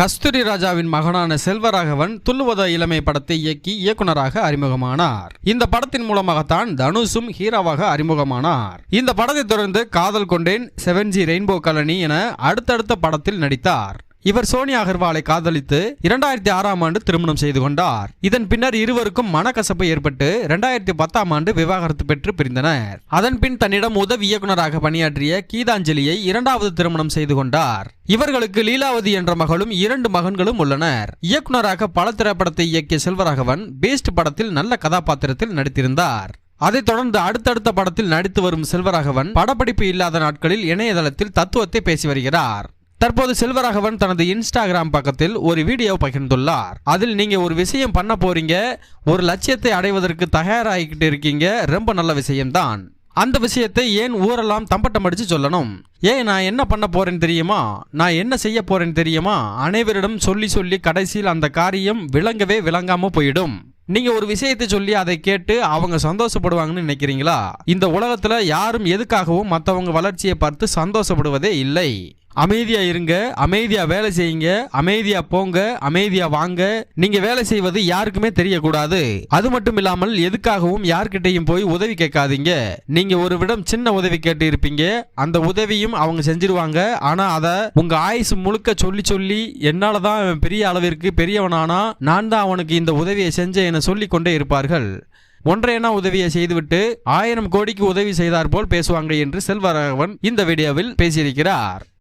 கஸ்தூரி ராஜாவின் மகனான செல்வராகவன் துள்ளுவத இளமை படத்தை இயக்கி இயக்குனராக அறிமுகமானார். இந்த படத்தின் மூலமாகத்தான் தனுஷும் ஹீரோவாக அறிமுகமானார். இந்த படத்தை தொடர்ந்து காதல் கொண்டேன் செவன் ஜி ரெயின்போ கலனி என அடுத்தடுத்த படத்தில் நடித்தார். இவர் சோனியா அகர்வாலை காதலித்து இரண்டாயிரத்தி ஆறாம் ஆண்டு திருமணம் செய்து கொண்டார். இதன் பின்னர் இருவருக்கும் மனக்கசப்பு ஏற்பட்டு இரண்டாயிரத்தி பத்தாம் ஆண்டு விவாகரத்து பெற்று பிரிந்தனர். அதன் பின் தன்னிடம் உதவி இயக்குனராக பணியாற்றிய கீதாஞ்சலியை இரண்டாவது திருமணம் செய்து கொண்டார். இவர்களுக்கு லீலாவதி என்ற மகளும் இரண்டு மகன்களும் உள்ளனர். இயக்குனராக பல திரைப்படத்தை இயக்கிய செல்வராகவன் பீஸ்ட் படத்தில் நல்ல கதாபாத்திரத்தில் நடித்திருந்தார். அதைத் தொடர்ந்து அடுத்தடுத்த படத்தில் நடித்து வரும் செல்வராகவன் படப்பிடிப்பு இல்லாத நாட்களில் இணையதளத்தில் தத்துவத்தை பேசி வருகிறார். தற்போது செல்வராகவன் தனது இன்ஸ்டாகிராம் பக்கத்தில் ஒரு வீடியோ பகிர்ந்துள்ளார். அதில் நீங்க ஒரு விஷயம் பண்ண போறீங்க ஒரு லட்சியத்தை அடைவதற்கு தயாராகிக்கிட்டு இருக்கீங்க ரொம்ப நல்ல விஷயம்தான். அந்த விஷயத்தை ஏன் ஊரெல்லாம் தம்பட்டம் அடிச்சு சொல்லணும்? ஏன் நான் என்ன பண்ண போறேன்னு தெரியுமா? நான் என்ன செய்ய போறேன்னு தெரியுமா? அனைவரிடம் சொல்லி சொல்லி கடைசியில் அந்த காரியம் விளங்கவே விளங்காம போயிடும். நீங்க ஒரு விஷயத்தை சொல்லி அதை கேட்டு அவங்க சந்தோஷப்படுவாங்கன்னு நினைக்கிறீங்களா? இந்த உலகத்துல யாரும் எதுக்காகவும் மற்றவங்க வளர்ச்சியை பார்த்து சந்தோஷப்படுவதே இல்லை. அமைதியா இருங்க அமைதியா வேலை செய்யுங்க அமைதியா போங்க அமைதியா வாங்க. நீங்க வேலை செய்வது யாருக்குமே தெரியக்கூடாது. அது மட்டும் இல்லாமல் எதுக்காகவும் யார்கிட்டையும் போய் உதவி கேட்காதீங்க. நீங்க ஒரு விடம் சின்ன உதவி கேட்டு இருப்பீங்க அந்த உதவியும் அவங்க செஞ்சிருவாங்க. ஆனா அத உங்க ஆயுசு முழுக்க சொல்லி சொல்லி என்னாலதான் அவன் பெரிய அளவிற்கு பெரியவனானா நான் தான் அவனுக்கு இந்த உதவியை செஞ்சேன் என சொல்லிக் கொண்டே இருப்பார்கள். ஒன்றையனா உதவியை செய்துவிட்டு ஆயிரம் கோடிக்கு உதவி செய்தார் போல் பேசுவாங்க என்று செல்வராகவன் இந்த வீடியோவில் பேசியிருக்கிறார்.